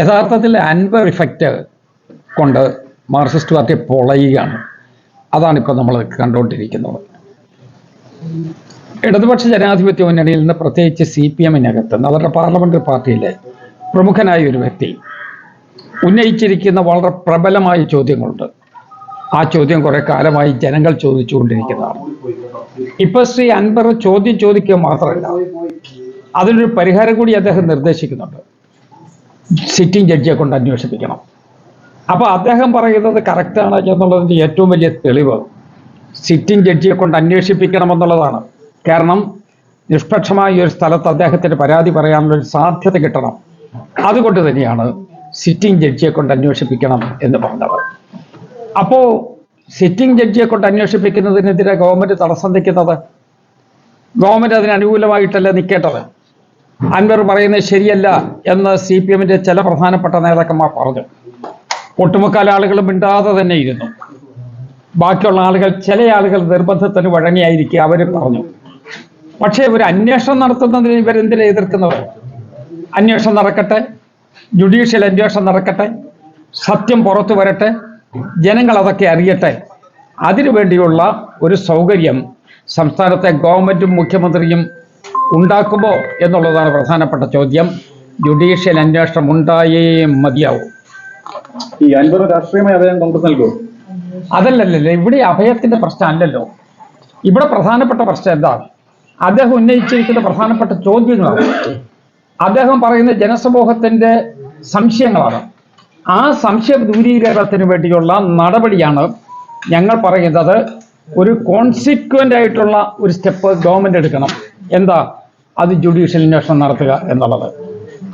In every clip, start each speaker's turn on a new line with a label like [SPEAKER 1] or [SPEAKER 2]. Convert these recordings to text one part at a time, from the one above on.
[SPEAKER 1] യഥാർത്ഥത്തിൽ അൻവർ ഇഫക്റ്റ് കൊണ്ട് Marxist party പൊളയുകയാണ്. അതാണ് അതാണിപ്പോൾ നമ്മൾ കണ്ടുകൊണ്ടിരിക്കുന്നത്. ഇടതുപക്ഷ ജനാധിപത്യ മുന്നണിയിൽ നിന്ന് പ്രത്യേകിച്ച് സി പി എമ്മിനകത്ത് അവരുടെ പാർലമെന്ററി പാർട്ടിയിലെ പ്രമുഖനായ ഒരു വ്യക്തി ഉന്നയിച്ചിരിക്കുന്ന വളരെ പ്രബലമായ ചോദ്യങ്ങളുണ്ട്. ആ ചോദ്യം കുറേ കാലമായി ജനങ്ങൾ ചോദിച്ചുകൊണ്ടിരിക്കുന്നതാണ്. ഇപ്പോൾ ശ്രീ അൻവർ ചോദ്യം ചോദിക്കുക മാത്രമല്ല അതിനൊരു പരിഹാരം കൂടി അദ്ദേഹം നിർദ്ദേശിക്കുന്നുണ്ട്. സിറ്റിംഗ് ജഡ്ജിയെ കൊണ്ട് അന്വേഷിപ്പിക്കണം. അപ്പോൾ അദ്ദേഹം പറയുന്നത് കറക്റ്റാണ് എന്നുള്ളതിന്റെ ഏറ്റവും വലിയ തെളിവ് സിറ്റിംഗ് ജഡ്ജിയെ കൊണ്ട് അന്വേഷിപ്പിക്കണമെന്നുള്ളതാണ് കാരണം നിഷ്പക്ഷമായ ഒരു സ്ഥലത്ത് അദ്ദേഹത്തിന് പരാതി പറയാനുള്ള ഒരു സാധ്യത കിട്ടണം. അതുകൊണ്ട് തന്നെയാണ് സിറ്റിംഗ് ജഡ്ജിയെ കൊണ്ട് അന്വേഷിപ്പിക്കണം എന്ന് പറഞ്ഞത്. അപ്പോൾ സിറ്റിംഗ് ജഡ്ജിയെ കൊണ്ട് അന്വേഷിപ്പിക്കുന്നതിനെതിരെ ഗവൺമെന്റ് തടസ്സം നിൽക്കുന്നത് ഗവൺമെന്റ് അതിന് അനുകൂലമായിട്ടല്ല നിൽക്കേണ്ടത്? അൻവർ പറയുന്നത് ശരിയല്ല എന്ന് സി പി എമ്മിന്റെ ചില പ്രധാനപ്പെട്ട നേതാക്കന്മാർ പറഞ്ഞു. ഒട്ടുമുക്കാൽ ആളുകൾ മിണ്ടാതെ തന്നെ ഇരുന്നു. ബാക്കിയുള്ള ആളുകൾ ചില ആളുകൾ നിർബന്ധത്തിന് വഴങ്ങിയായിരിക്കുക അവർ പറഞ്ഞു. പക്ഷേ ഒരു അന്വേഷണം നടത്തുന്നതിന് ഇവരെന്തിനെ എതിർക്കുന്നവർ അന്വേഷണം നടക്കട്ടെ ജുഡീഷ്യൽ അന്വേഷണം നടക്കട്ടെ സത്യം പുറത്തു വരട്ടെ ജനങ്ങൾ അതൊക്കെ അറിയട്ടെ. അതിനുവേണ്ടിയുള്ള ഒരു സൗകര്യം സംസ്ഥാനത്തെ ഗവൺമെന്റും മുഖ്യമന്ത്രിയും ഉണ്ടാക്കുമോ എന്നുള്ളതാണ് പ്രധാനപ്പെട്ട ചോദ്യം. ജുഡീഷ്യൽ അന്വേഷണം ഉണ്ടായേ മതിയാവും.
[SPEAKER 2] ഈ അൻവർ രാഷ്ട്രീയമായി അദ്ദേഹം കോൺഗ്രസ് നൽകുമോ?
[SPEAKER 1] അതല്ലല്ലോ ഇവിടെ അഭയത്തിന്റെ പ്രശ്നം അല്ലല്ലോ. ഇവിടെ പ്രധാനപ്പെട്ട പ്രശ്നം എന്താ? അദ്ദേഹം ഉന്നയിച്ചിരിക്കുന്ന പ്രധാനപ്പെട്ട ചോദ്യങ്ങളാണ്. അദ്ദേഹം പറയുന്ന ജനസമൂഹത്തിന്റെ സംശയങ്ങളാണ്. ആ സംശയ ദൂരീകരണത്തിന് വേണ്ടിയുള്ള നടപടിയാണ് ഞങ്ങൾ പറയുന്നത്. ഒരു കോൺസിക്വന്റ് ആയിട്ടുള്ള ഒരു സ്റ്റെപ്പ് ഗവൺമെന്റ് എടുക്കണം. എന്താ? അത് ജുഡീഷ്യൽ അന്വേഷണം നടത്തുക എന്നുള്ളത്.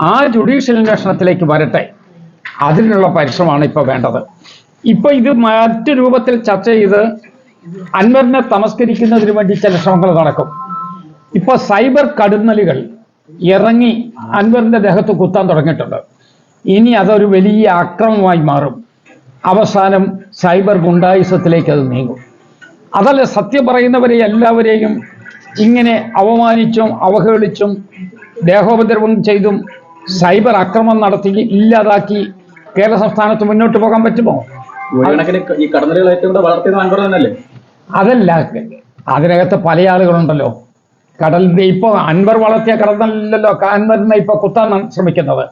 [SPEAKER 1] ആ ജുഡീഷ്യൽ അന്വേഷണത്തിലേക്ക് വരട്ടെ. അതിനുള്ള പരിശ്രമമാണ് ഇപ്പോൾ വേണ്ടത്. ഇപ്പൊ ഇത് മറ്റു രൂപത്തിൽ ചർച്ച ചെയ്ത് അൻവറിനെ തമസ്കരിക്കുന്നതിന് വേണ്ടി ചില ശ്രമങ്ങൾ നടക്കും. ഇപ്പൊ സൈബർ കടുന്നലുകൾ ഇറങ്ങി അൻവറിന്റെ ദേഹത്ത് കുത്താൻ തുടങ്ങിയിട്ടുണ്ട്. ഇനി അതൊരു വലിയ അക്രമമായി മാറും. അവസാനം സൈബർ ഗുണ്ടായുസത്തിലേക്ക് അത് നീങ്ങും. അതല്ല സത്യം പറയുന്നവരെ എല്ലാവരെയും ഇങ്ങനെ അവമാനിച്ചും അവഹേളിച്ചും ദേഹോപദ്രവം ചെയ്തും സൈബർ ആക്രമണം നടത്തി ഇല്ലാതാക്കി കേരള സംസ്ഥാനത്ത് മുന്നോട്ട് പോകാൻ പറ്റുമോ?
[SPEAKER 2] ഈ വളർത്തിയത്
[SPEAKER 1] അതല്ല അതിനകത്ത് പല ആളുകളുണ്ടല്ലോ. കടലിന്റെ ഇപ്പൊ അൻവർ വളർത്തിയ കടന്നലല്ലോ അൻവറിനെ ഇപ്പൊ കുത്താൻ ശ്രമിക്കുന്നത്.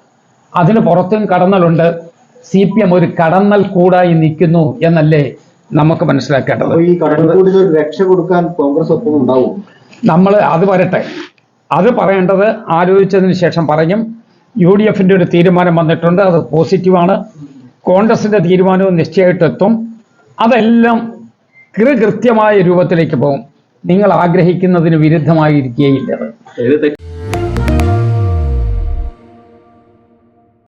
[SPEAKER 1] അതിന് പുറത്തും കടന്നലുണ്ട്. സി പി എം ഒരു കടന്നൽ കൂടായി നിൽക്കുന്നു എന്നല്ലേ നമുക്ക് മനസ്സിലാക്കേണ്ടത്.
[SPEAKER 3] ഈ കടന്നൽ കൂടി രക്ഷ കൊടുക്കാൻ കോൺഗ്രസ് ഒപ്പം ഉണ്ടാവും.
[SPEAKER 1] നമ്മൾ അത് വരട്ടെ. അത് പറയേണ്ടത് ആലോചിച്ചതിന് ശേഷം പറയും. യു ഡി എഫിന്റെ ഒരു തീരുമാനം വന്നിട്ടുണ്ട്. അത് പോസിറ്റീവാണ്. കോൺഗ്രസിന്റെ തീരുമാനവും നിശ്ചയമായിട്ടെത്തും. അതെല്ലാം കൃകൃത്യമായ രൂപത്തിലേക്ക് പോകും. നിങ്ങൾ ആഗ്രഹിക്കുന്നതിന് വിരുദ്ധമായിരിക്കുകയില്ല